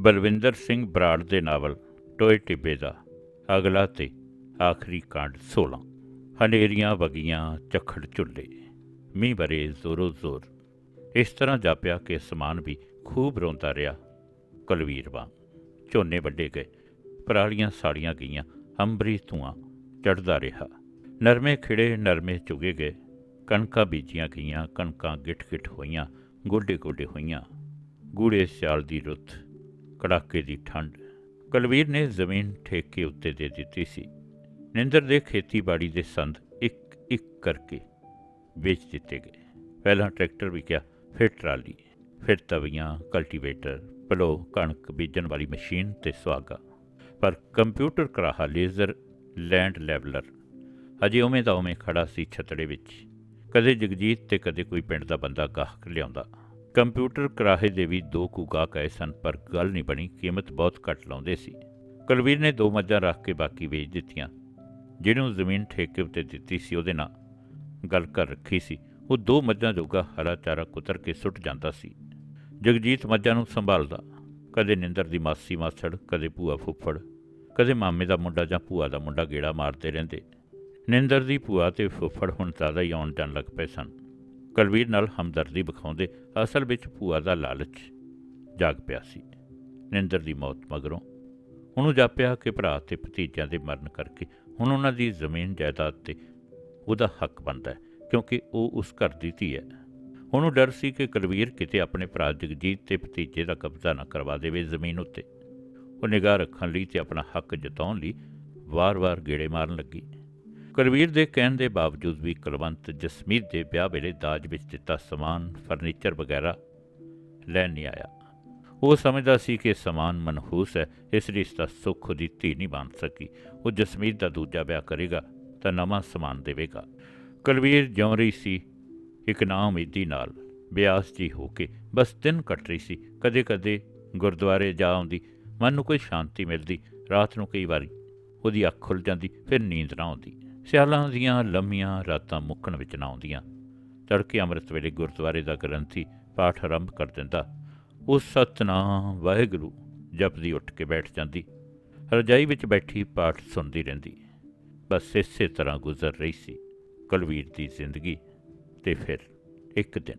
ਬਲਵਿੰਦਰ ਸਿੰਘ ਬਰਾੜ ਦੇ ਨਾਵਲ ਟੋਏ ਟਿੱਬੇ ਦਾ ਅਗਲਾ ਤੇ ਆਖਰੀ ਕਾਂਡ 16 ਹਨੇਰੀਆਂ ਵਗੀਆਂ ਝੱਖੜ ਝੁੱਲੇ। ਮੀਂਹ ਬਰੇ ਜ਼ੋਰੋ ਜ਼ੋਰ। ਇਸ ਤਰ੍ਹਾਂ ਜਾਪਿਆ ਕਿ ਸਮਾਨ ਵੀ ਖੂਬ ਰੋਂਦਾ ਰਿਹਾ ਕੁਲਵੀਰ ਵਾਂਗ। ਝੋਨੇ ਵੱਡੇ ਗਏ। ਪਰਾਲੀਆਂ ਸਾੜੀਆਂ ਗਈਆਂ। ਅੰਬਰੀ ਧੂਆਂ ਚੜਦਾ ਰਿਹਾ। ਨਰਮੇ ਖਿੜੇ ਨਰਮੇ ਚੁਗੇ ਗਏ। ਕਣਕਾਂ ਬੀਜੀਆਂ ਗਈਆਂ। ਕਣਕਾਂ ਗਿੱਠ-ਗਿੱਠ ਹੋਈਆਂ। ਗੋਡੇ-ਗੋਡੇ ਹੋਈਆਂ। ਗੂੜੇ ਸਿਆਲ ਦੀ ਰੁੱਤ ਕੜਾਕੇ ਦੀ ਠੰਡ। ਕੁਲਵੀਰ ਨੇ ਜ਼ਮੀਨ ਠੇਕੇ ਉੱਤੇ ਦੇ ਦਿੱਤੀ ਸੀ। ਨਿੰਦਰ ਦੇ ਖੇਤੀਬਾੜੀ ਦੇ ਸੰਦ ਇੱਕ ਇੱਕ ਕਰਕੇ ਵੇਚ ਦਿੱਤੇ ਗਏ। ਪਹਿਲਾਂ ਟਰੈਕਟਰ ਵਿਕਿਆ ਫਿਰ ਟਰਾਲੀ, ਫਿਰ ਤਵੀਆਂ, ਕਲਟੀਵੇਟਰ, ਪਲੋ, ਕਣਕ ਬੀਜਣ ਵਾਲੀ ਮਸ਼ੀਨ ਤੇ ਸੁਆਗਾ ਪਰ ਕੰਪਿਊਟਰ ਕਰਾਹਾ ਲੇਜ਼ਰ, ਲੈਂਡ ਲੈਵਲਰ ਅਜੇ ਉਵੇਂ ਦਾ ਉਵੇਂ ਖੜਾ ਸੀ ਛਤੜੇ ਵਿੱਚ। ਕਦੇ ਜਗਜੀਤ ਤੇ ਕਦੇ ਕੋਈ ਪਿੰਡ ਦਾ ਬੰਦਾ ਗਾਹਕ ਲਿਆਉਂਦਾ। ਕੰਪਿਊਟਰ ਕਰਾਹੇ ਦੇ ਵੀ ਦੋ ਕੁ ਕਹੇ ਸਨ, ਪਰ ਗੱਲ ਨਹੀਂ ਬਣੀ, ਕੀਮਤ ਬਹੁਤ ਘੱਟ ਲਾਉਂਦੇ ਸੀ। ਕੁਲਵੀਰ ਨੇ ਦੋ ਮੱਝਾਂ ਰੱਖ ਕੇ ਬਾਕੀ ਵੇਚ ਦਿੱਤੀਆਂ। ਜਿਹਨੂੰ ਜ਼ਮੀਨ ਠੇਕੇ ਉੱਤੇ ਦਿੱਤੀ ਸੀ, ਉਹਦੇ ਨਾਲ ਗੱਲ ਕਰ ਰੱਖੀ ਸੀ। ਉਹ ਦੋ ਮੱਝਾਂ ਜੋਗਾ ਹਰਾ ਚਾਰਾ ਕੁਤਰ ਕੇ ਸੁੱਟ ਜਾਂਦਾ ਸੀ। ਜਗਜੀਤ ਮੱਝਾਂ ਨੂੰ ਸੰਭਾਲਦਾ। ਕਦੇ ਨਿੰਦਰ ਦੀ ਮਾਸੀ ਮਾਸੜ, ਕਦੇ ਭੂਆ ਫੁੱਫੜ, ਕਦੇ ਮਾਮੇ ਦਾ ਮੁੰਡਾ ਜਾਂ ਭੂਆ ਦਾ ਮੁੰਡਾ ਗੇੜਾ ਮਾਰਦੇ ਰਹਿੰਦੇ। ਨਿੰਦਰ ਦੀ ਭੂਆ ਤੇ ਫੁੱਫੜ ਹੁਣ ਜ਼ਿਆਦਾ ਹੀ ਆਉਣ ਜਾਣ ਲੱਗ ਪਏ ਸਨ। ਕੁਲਵੀਰ ਨਾਲ ਹਮਦਰਦੀ ਵਿਖਾਉਂਦੇ ਅਸਲ ਵਿੱਚ ਭੂਆ ਦਾ ਲਾਲਚ ਜਾਗ ਪਿਆ ਸੀ। ਨਿੰਦਰ ਦੀ ਮੌਤ ਮਗਰੋਂ ਉਹਨੂੰ ਜਾਪਿਆ ਕਿ ਭਰਾ ਤੇ ਭਤੀਜਿਆਂ ਦੇ ਮਰਨ ਕਰਕੇ ਹੁਣ ਉਹਨਾਂ ਦੀ ਜ਼ਮੀਨ ਜਾਇਦਾਦ ਤੇ ਉਹਦਾ ਹੱਕ ਬਣਦਾ ਹੈ, ਕਿਉਂਕਿ ਉਹ ਉਸ ਘਰ ਦੀ ਧੀ ਹੈ। ਉਹਨੂੰ ਡਰ ਸੀ ਕਿ ਕੁਲਵੀਰ ਕਿਤੇ ਆਪਣੇ ਭਰਾ ਜਗਜੀਤ ਤੇ ਭਤੀਜੇ ਦਾ ਕਬਜ਼ਾ ਨਾ ਕਰਵਾ ਦੇਵੇ ਜ਼ਮੀਨ ਉੱਤੇ। ਉਹ ਨਿਗਾਹ ਰੱਖਣ ਲਈ ਤੇ ਆਪਣਾ ਹੱਕ ਜਤਾਉਣ ਲਈ ਵਾਰ-ਵਾਰ ਗੇੜੇ ਮਾਰਨ ਲੱਗੀ। ਕੁਲਵੀਰ ਦੇ ਕਹਿਣ ਦੇ ਬਾਵਜੂਦ ਵੀ ਕੁਲਵੰਤ ਜਸਮੀਤ ਦੇ ਵਿਆਹ ਵੇਲੇ ਦਾਜ ਵਿੱਚ ਦਿੱਤਾ ਸਮਾਨ, ਫਰਨੀਚਰ ਵਗੈਰਾ ਲੈਣ ਨਹੀਂ ਆਇਆ। ਉਹ ਸਮਝਦਾ ਸੀ ਕਿ ਸਮਾਨ ਮਨਹੂਸ ਹੈ, ਇਸ ਲਈ ਇਸ ਦਾ ਸੁੱਖ ਉਹਦੀ ਧੀ ਨਹੀਂ ਬਣ ਸਕੀ। ਉਹ ਜਸਮੀਤ ਦਾ ਦੂਜਾ ਵਿਆਹ ਕਰੇਗਾ ਤਾਂ ਨਵਾਂ ਸਮਾਨ ਦੇਵੇਗਾ। ਕੁਲਵੀਰ ਜਿਉਂ ਰਹੀ ਸੀ, ਇੱਕ ਨਾ ਉਮੀਦੀ ਨਾਲ, ਬਿਆਸ ਜੀ ਹੋ ਕੇ, ਬਸ ਦਿਨ ਕੱਟ ਰਹੀ ਸੀ। ਕਦੇ-ਕਦੇ ਗੁਰਦੁਆਰੇ ਜਾ ਆਉਂਦੀ, ਮਨ ਨੂੰ ਕੋਈ ਸ਼ਾਂਤੀ ਮਿਲਦੀ, ਰਾਤ ਨੂੰ ਕਈ ਵਾਰੀ ਉਹਦੀ ਅੱਖ ਖੁੱਲ ਜਾਂਦੀ, ਫਿਰ ਨੀਂਦ ਨਾ ਆਉਂਦੀ। ਸਿਆਲਾਂ ਦੀਆਂ ਲੰਮੀਆਂ ਰਾਤਾਂ ਮੁੱਕਣ ਵਿੱਚ ਨਾ ਆਉਂਦੀਆਂ। ਤੜਕੇ ਅੰਮ੍ਰਿਤ ਵੇਲੇ ਗੁਰਦੁਆਰੇ ਦਾ ਗ੍ਰੰਥੀ ਪਾਠ ਆਰੰਭ ਕਰ ਦਿੰਦਾ। ਉਸ ਸਤਨਾਮ ਵਾਹਿਗੁਰੂ ਜਪਦੀ ਉੱਠ ਕੇ ਬੈਠ ਜਾਂਦੀ। ਰਜਾਈ ਵਿੱਚ ਬੈਠੀ ਪਾਠ ਸੁਣਦੀ ਰਹਿੰਦੀ। ਬਸ ਇਸੇ ਤਰ੍ਹਾਂ ਗੁਜ਼ਰ ਰਹੀ ਸੀ ਕੁਲਵੀਰ ਦੀ ਜ਼ਿੰਦਗੀ। ਤੇ ਫਿਰ ਇੱਕ ਦਿਨ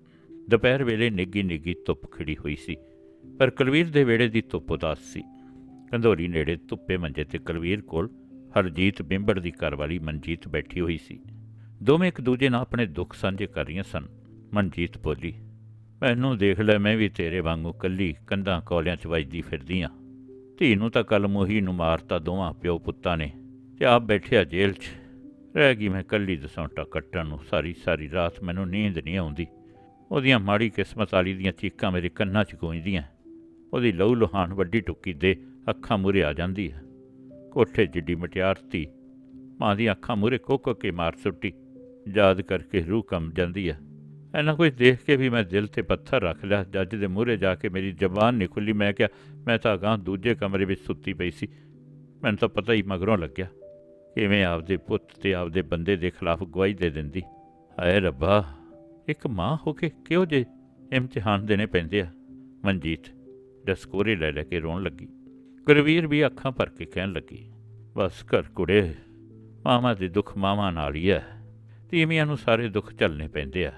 ਦੁਪਹਿਰ ਵੇਲੇ ਨਿੱਗੀ ਨਿੱਗੀ ਧੁੱਪ ਖਿੜੀ ਹੋਈ ਸੀ। ਪਰ ਕੁਲਵੀਰ ਦੇ ਵੇੜੇ ਦੀ ਧੁੱਪ ਉਦਾਸ ਸੀ। ਕੰਧੋਰੀ ਨੇੜੇ ਧੁੱਪੇ ਮੰਜੇ ਤੇ ਕੁਲਵੀਰ ਕੋਲ ਹਰਜੀਤ ਬਿੰਬੜ ਦੀ ਘਰਵਾਲੀ ਮਨਜੀਤ ਬੈਠੀ ਹੋਈ ਸੀ। ਦੋਵੇਂ ਇੱਕ ਦੂਜੇ ਨਾਲ ਆਪਣੇ ਦੁੱਖ ਸਾਂਝੇ ਕਰ ਰਹੀਆਂ ਸਨ। ਮਨਜੀਤ ਬੋਲੀ, ਮੈਨੂੰ ਦੇਖ ਲੈ, ਮੈਂ ਵੀ ਤੇਰੇ ਵਾਂਗੂ ਕੱਲੀ ਕੰਧਾਂ ਕੌਲਿਆਂ 'ਚ ਵੱਜਦੀ ਫਿਰਦੀ ਆ। ਧੀ ਨੂੰ ਤਾਂ ਕੱਲ ਮੋਹੀ ਨੂੰ ਮਾਰਤਾ ਦੋਵਾਂ ਪਿਓ ਪੁੱਤਾਂ ਨੇ ਤੇ ਆਪ ਬੈਠਿਆ ਜੇਲ੍ਹ 'ਚ। ਰਹਿ ਗਈ ਮੈਂ ਕੱਲੀ ਦਸੌਂਟਾ ਕੱਟਣ ਨੂੰ। ਸਾਰੀ ਸਾਰੀ ਰਾਤ ਮੈਨੂੰ ਨੀਂਦ ਨਹੀਂ ਆਉਂਦੀ। ਉਹਦੀਆਂ ਮਾੜੀ ਕਿਸਮਤ ਵਾਲੀ ਦੀਆਂ ਚੀਕਾਂ ਮੇਰੇ ਕੰਨਾਂ 'ਚ ਗੂੰਜਦੀਆਂ। ਉਹਦੀ ਲਹੂ ਲੁਹਾਨ ਵੱਡੀ ਟੁੱਕੀ ਦੇ ਅੱਖਾਂ ਮੂਰੇ ਆ ਜਾਂਦੀ ਹੈ। ਕੋਠੇ ਜਿੱਡੀ ਮਟਿਆਰ ਧੀ। ਮਾਂ ਦੀਆਂ ਅੱਖਾਂ ਮੂਰੇ ਕੋਕ ਕੇ ਮਾਰ ਸੁੱਟੀ। ਯਾਦ ਕਰਕੇ ਰੂਹ ਕੰਬ ਜਾਂਦੀ ਆ। ਐਨਾ ਕੁਝ ਦੇਖ ਕੇ ਵੀ ਮੈਂ ਦਿਲ ਤੇ ਪੱਥਰ ਰੱਖ ਲਿਆ ਜੱਜ ਦੇ ਮੂਹਰੇ ਜਾ ਕੇ ਮੇਰੀ ਜ਼ਬਾਨ ਨਹੀਂ ਖੁੱਲੀ। ਮੈਂ ਕਿਹਾ, ਮੈਂ ਤਾਂ ਅਗਾਂਹ ਦੂਜੇ ਕਮਰੇ ਵਿੱਚ ਸੁੱਤੀ ਪਈ ਸੀ। ਮੈਨੂੰ ਤਾਂ ਪਤਾ ਹੀ ਮਗਰੋਂ ਲੱਗਿਆ ਕਿਵੇਂ ਆਪਦੇ ਪੁੱਤ ਤੇ ਆਪਦੇ ਬੰਦੇ ਦੇ ਖਿਲਾਫ ਗਵਾਹੀ ਦੇ ਦਿੰਦੀ। ਹਾਏ ਰੱਬਾ, ਇੱਕ ਮਾਂ ਹੋ ਕੇ ਕਿਉਂ ਜੇ ਇਮਤਿਹਾਨ ਦੇਣੇ ਪੈਂਦੇ ਆ? ਮਨਜੀਤ ਡਸਕੋਰੇ ਲੈ ਲੈ ਕੇ ਰੋਣ ਲੱਗੀ। ਗੁਰਵੀਰ ਵੀ ਅੱਖਾਂ ਭਰ ਕੇ ਕਹਿਣ ਲੱਗੀ, ਬਸ ਘਰ ਕੁੜੇ ਮਾਮਾ ਦੇ ਦੁੱਖ ਮਾਮਾ ਨਾਲ ਹੀ ਹੈ ਤੀਵੀਆਂ ਨੂੰ ਸਾਰੇ ਦੁੱਖ ਝੱਲਣੇ ਪੈਂਦੇ ਆ।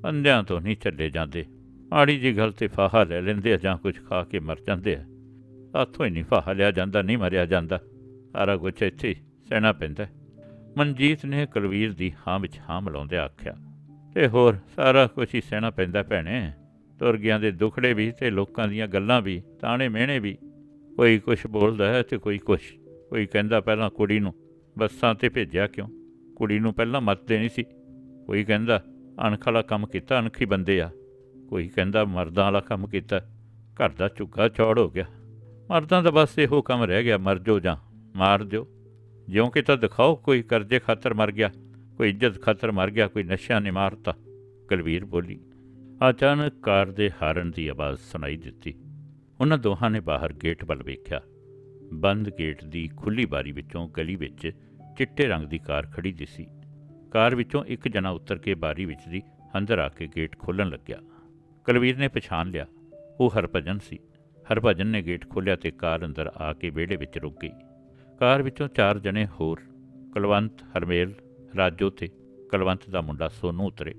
ਬੰਦਿਆਂ ਤੋਂ ਨਹੀਂ ਚੱਲੇ ਜਾਂਦੇ। ਆੜੀ ਜੀ ਗੱਲ ਤੇ ਫਾਹਾ ਲੈ ਲੈਂਦੇ ਆ ਜਾਂ ਕੁਝ ਖਾ ਕੇ ਮਰ ਜਾਂਦੇ ਆ। ਆਥੋਂ ਹੀ ਨਹੀਂ ਫਾਹਾ ਲਿਆ ਜਾਂਦਾ, ਨਹੀਂ ਮਰਿਆ ਜਾਂਦਾ। ਸਾਰਾ ਕੁਝ ਇੱਥੇ ਸਹਿਣਾ ਪੈਂਦਾ ਮਨਜੀਤ ਨੇ ਕੁਲਵੀਰ ਦੀ ਹਾਂ ਵਿੱਚ ਹਾਂ ਮਿਲਾਉਂਦੇ ਆਖਿਆ, ਤੇ ਹੋਰ ਸਾਰਾ ਕੁਝ ਹੀ ਸਹਿਣਾ ਪੈਂਦਾ ਭੈਣੇ। ਤੁਰ ਗਿਆਂ ਦੇ ਦੁਖੜੇ ਵੀ ਤੇ ਲੋਕਾਂ ਦੀਆਂ ਗੱਲਾਂ ਵੀ ਤਾਣੇ ਮਿਹਣੇ ਵੀ। ਕੋਈ ਕੁਝ ਬੋਲਦਾ ਹੈ ਤੇ ਕੋਈ ਕੁਝ ਕੋਈ ਕਹਿੰਦਾ ਪਹਿਲਾਂ ਕੁੜੀ ਨੂੰ, ਬੱਸਾਂ ਤੇ ਭੇਜਿਆ ਕਿਉਂ? ਕੁੜੀ ਨੂੰ ਪਹਿਲਾਂ ਮੱਤ ਦੇਣੀ ਸੀ। ਕੋਈ ਕਹਿੰਦਾ, ਅਣਖ ਵਾਲਾ ਕੰਮ ਕੀਤਾ, ਅਣਖੀ ਬੰਦੇ ਆ। ਕੋਈ ਕਹਿੰਦਾ, ਮਰਦਾਂ ਵਾਲਾ ਕੰਮ ਕੀਤਾ, ਘਰ ਦਾ ਝੁੱਗਾ ਚੌੜ ਹੋ ਗਿਆ। ਮਰਦਾਂ ਦਾ ਬਸ ਇਹੋ ਕੰਮ ਰਹਿ ਗਿਆ, ਮਰ ਜੋ ਜਾਂ ਮਾਰ ਦਿਓ। ਜਿਉਂ ਕਿ ਤਾਂ ਦਿਖਾਓ, ਕੋਈ ਕਰਜ਼ੇ ਖਾਤਰ ਮਰ ਗਿਆ, ਕੋਈ ਇੱਜ਼ਤ ਖਾਤਰ ਮਰ ਗਿਆ, ਕੋਈ ਨਸ਼ਿਆਂ ਨੇ ਮਾਰਤਾ। ਕੁਲਵੀਰ ਬੋਲੀ, ਅਚਾਨਕ ਕਾਰ ਦੇ ਹਾਰਨ ਦੀ ਆਵਾਜ਼ ਸੁਣਾਈ ਦਿੱਤੀ। ਉਹਨਾਂ ਦੋਹਾਂ ਨੇ ਬਾਹਰ ਗੇਟ ਵੱਲ ਵੇਖਿਆ। ਬੰਦ ਗੇਟ ਦੀ ਖੁੱਲੀ ਬਾਰੀ ਵਿੱਚੋਂ ਗਲੀ ਵਿੱਚ ਚਿੱਟੇ ਰੰਗ ਦੀ ਕਾਰ ਖੜੀ ਦਿਸੀ ਕਾਰ ਵਿੱਚੋਂ ਇੱਕ ਜਣਾ ਉਤਰ ਕੇ ਬਾਰੀ ਵਿੱਚ ਦੀ ਅੰਦਰ ਆ ਕੇ ਗੇਟ ਖੋਲ੍ਹਣ ਲੱਗਿਆ। ਕੁਲਵੀਰ ਨੇ ਪਛਾਣ ਲਿਆ, ਉਹ ਹਰਭਜਨ ਸੀ। ਹਰਭਜਨ ਨੇ ਗੇਟ ਖੋਲ੍ਹਿਆ ਤੇ ਕਾਰ ਅੰਦਰ ਆ ਕੇ ਵਿਹੜੇ ਵਿੱਚ ਰੁਕ ਗਈ। ਕਾਰ ਵਿੱਚੋਂ ਚਾਰ ਜਣੇ ਹੋਰ, ਕੁਲਵੰਤ, ਹਰਮੇਲ ਰਾਜੋ ਤੇ ਕੁਲਵੰਤ ਦਾ ਮੁੰਡਾ ਸੋਨੂ ਉਤਰੇ।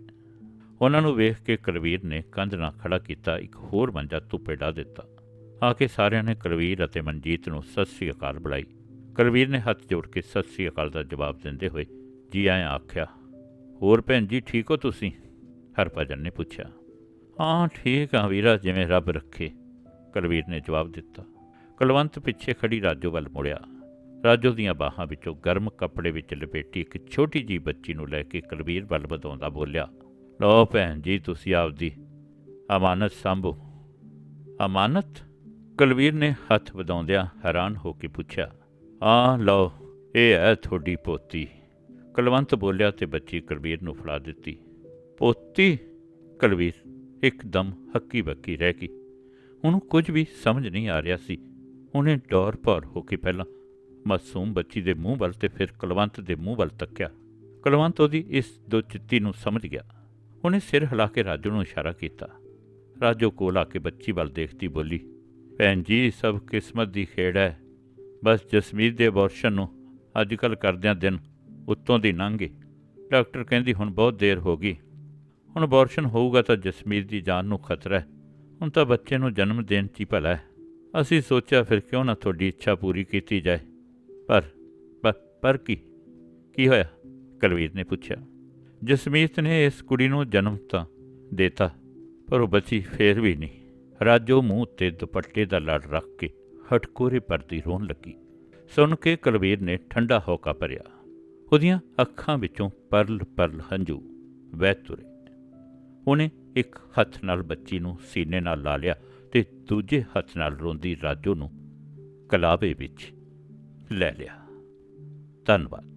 ਉਹਨਾਂ ਨੂੰ ਵੇਖ ਕੇ ਕੁਲਵੀਰ ਨੇ ਕੰਧ ਨਾਲ ਖੜਾ ਕੀਤਾ, ਇੱਕ ਹੋਰ ਮੰਜਾ ਧੁੱਪੇ ਢਾ ਦਿੱਤਾ। ਆ ਕੇ ਸਾਰਿਆਂ ਨੇ ਕੁਲਵੀਰ ਅਤੇ ਮਨਜੀਤ ਨੂੰ ਸਤਿ ਸ੍ਰੀ ਅਕਾਲ ਬੁਲਾਈ। ਕੁਲਵੀਰ ਨੇ ਹੱਥ ਜੋੜ ਕੇ ਸਤਿ ਸ੍ਰੀ ਅਕਾਲ ਦਾ ਜਵਾਬ ਦਿੰਦੇ ਹੋਏ ਜੀ ਆਇਆਂ ਆਖਿਆ, ਹੋਰ ਭੈਣ ਜੀ, ਠੀਕ ਹੋ ਤੁਸੀਂ? ਹਰਭਜਨ ਨੇ ਪੁੱਛਿਆ। ਹਾਂ, ਠੀਕ ਆ ਵੀਰਾ, ਜਿਵੇਂ ਰੱਬ ਰੱਖੇ ਕੁਲਵੀਰ ਨੇ ਜਵਾਬ ਦਿੱਤਾ। ਕੁਲਵੰਤ ਪਿੱਛੇ ਖੜੀ ਰਾਜੋ ਵੱਲ ਮੁੜਿਆ। ਰਾਜੋ ਦੀਆਂ ਬਾਹਾਂ ਵਿੱਚੋਂ ਗਰਮ ਕੱਪੜੇ ਵਿੱਚ ਲਪੇਟੀ ਇੱਕ ਛੋਟੀ ਜੀ ਬੱਚੀ ਨੂੰ ਲੈ ਕੇ ਕੁਲਵੀਰ ਵੱਲ ਵਧਾਉਂਦਾ ਬੋਲਿਆ, ਲਓ ਭੈਣ ਜੀ, ਤੁਸੀਂ ਆਪਦੀ ਅਮਾਨਤ ਸੰਭੋ। ਅਮਾਨਤ? ਕੁਲਵੀਰ ਨੇ ਹੱਥ ਵਧਾਉਂਦਿਆਂ ਹੈਰਾਨ ਹੋ ਕੇ ਪੁੱਛਿਆ ਆ ਲਓ, ਇਹ ਹੈ ਤੁਹਾਡੀ ਪੋਤੀ। ਕੁਲਵੰਤ ਬੋਲਿਆ ਤੇ ਬੱਚੀ ਕੁਲਵੀਰ ਨੂੰ ਫੜਾ ਦਿੱਤੀ। ਪੋਤੀ? ਕੁਲਵੀਰ ਇੱਕਦਮ ਹੱਕੀ ਬੱਕੀ ਰਹਿ ਗਈ। ਉਹਨੂੰ ਕੁਝ ਵੀ ਸਮਝ ਨਹੀਂ ਆ ਰਿਹਾ ਸੀ। ਉਹਨੇ ਡੌਰ ਭੌਰ ਹੋ ਕੇ ਪਹਿਲਾਂ ਮਾਸੂਮ ਬੱਚੀ ਦੇ ਮੂੰਹ ਵੱਲ ਤੇ ਫਿਰ ਕੁਲਵੰਤ ਦੇ ਮੂੰਹ ਵੱਲ ਤੱਕਿਆ। ਕੁਲਵੰਤ ਉਹਦੀ ਇਸ ਦੋ ਚਿੱਤੀ ਨੂੰ ਸਮਝ ਗਿਆ। ਉਹਨੇ ਸਿਰ ਹਿਲਾ ਕੇ ਰਾਜੂ ਨੂੰ ਇਸ਼ਾਰਾ ਕੀਤਾ। ਰਾਜੂ ਕੋਲ ਆ ਕੇ ਬੱਚੀ ਵੱਲ ਦੇਖਦੀ ਬੋਲੀ ਭੈਣ ਜੀ, ਸਭ ਕਿਸਮਤ ਦੀ ਖੇਡ ਹੈ। ਬਸ ਜਸਮੀਤ ਦੇ ਅਬੋਰਸ਼ਨ ਨੂੰ ਅੱਜ ਕੱਲ ਕਰਦਿਆਂ ਦਿਨ ਉੱਤੋਂ ਦੀ ਲੰਘੇ ਡਾਕਟਰ ਕਹਿੰਦੀ ਹੁਣ ਬਹੁਤ ਦੇਰ ਹੋ ਗਈ। ਹੁਣ ਅਬੋਰਸ਼ਨ ਹੋਊਗਾ ਤਾਂ ਜਸਮੀਤ ਦੀ ਜਾਨ ਨੂੰ ਖਤਰਾ ਹੈ। ਹੁਣ ਤਾਂ ਬੱਚੇ ਨੂੰ ਜਨਮ ਦੇਣ 'ਚ ਹੀ ਭਲਾ ਹੈ। ਅਸੀਂ ਸੋਚਿਆ ਫਿਰ ਕਿਉਂ ਨਾ ਤੁਹਾਡੀ ਇੱਛਾ ਪੂਰੀ ਕੀਤੀ ਜਾਏ। ਪਰ ਪਰ ਕੀ? ਕੀ ਹੋਇਆ? ਕਲਵੀਰ ਨੇ ਪੁੱਛਿਆ। ਜਸਮੀਤ ਨੇ ਇਸ ਕੁੜੀ ਨੂੰ ਜਨਮ ਤਾਂ ਦੇਤਾ, ਪਰ ਉਹ ਬੱਚੀ ਫੇਰ ਵੀ ਨਹੀਂ। ਰਾਜੋ ਮੂੰਹ ਤੇ ਦੁਪੱਟੇ ਦਾ ਲੜ ਰੱਖ ਕੇ ਹਟਕੋਰੇ ਪਰਦੀ ਰੋਣ ਲੱਗੀ। ਸੁਣ ਕੇ ਕੁਲਵੀਰ ਨੇ ਠੰਡਾ ਹੋਕਾ ਭਰਿਆ। ਉਹਦੀਆਂ ਅੱਖਾਂ ਵਿੱਚੋਂ ਪਰਲ ਪਰਲ ਹੰਝੂ ਵਹਿ ਤੁਰੇ। ਉਹਨੇ ਇੱਕ ਹੱਥ ਨਾਲ ਬੱਚੀ ਨੂੰ ਸੀਨੇ ਨਾਲ ਲਾ ਲਿਆ ਤੇ ਦੂਜੇ ਹੱਥ ਨਾਲ ਰੋਂਦੀ ਰਾਜੋ ਨੂੰ ਕਲਾਵੇ ਵਿੱਚ ਲੈ ਲਿਆ। ਧੰਨਵਾਦ।